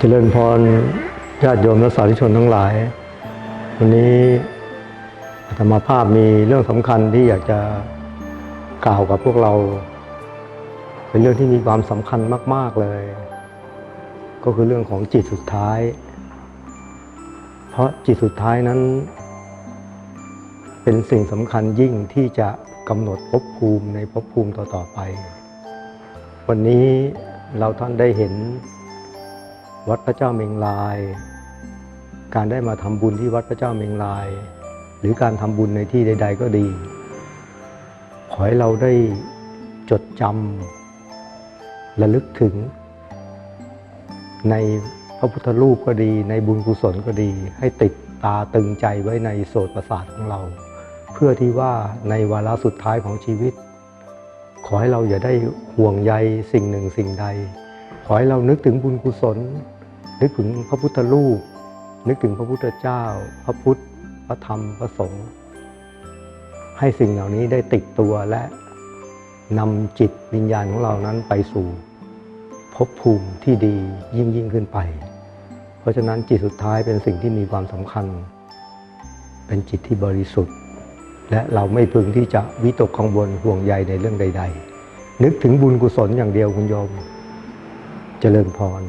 เจริญพรญาติโยมและสาธุชนทั้งหลาย วันนี้อาตมภาพมีเรื่องสำคัญที่อยากจะกล่าวกับพวกเรา เป็นเรื่องที่มีความสำคัญมาก ๆเลย ก็คือเรื่องของจิตสุดท้าย เพราะจิตสุดท้ายนั้น เป็นสิ่งสำคัญยิ่งที่จะกำหนดภพภูมิในภพภูมิต่อๆไป วันนี้เราท่านได้เห็น วัดพระเจ้าเมงลาย การได้มาทำบุญที่วัดพระเจ้าเมงลาย หรือการทำบุญในที่ใด ๆ ก็ดี ขอให้เราได้จดจำระลึกถึง ในพระพุทธรูปก็ดี ในบุญกุศลก็ดี ให้ติดตาตึงใจไว้ในโสตประสาทของเรา เพื่อที่ว่าในวาระสุดท้ายของชีวิต ขอให้เราอย่าได้ห่วงใยสิ่งหนึ่งสิ่งใด ขอให้เรานึกถึงบุญกุศล นึกถึงพระพุทธรูป นึกถึงพระพุทธเจ้า พระพุทธ พระธรรม พระสงฆ์ให้สิ่งเหล่านี้ได้ติดตัวและนำจิตวิญญาณของเรานั้นไปสู่ภพภูมิที่ดียิ่งยิ่งขึ้นไป เพราะฉะนั้นจิตสุดท้ายเป็นสิ่งที่มีความสำคัญ เป็นจิตที่บริสุทธิ์ และเราไม่พึงที่จะวิตกกังวลห่วงใยในเรื่องใด ๆ นึกถึงบุญกุศลอย่างเดียวคุณโยม เจริญพร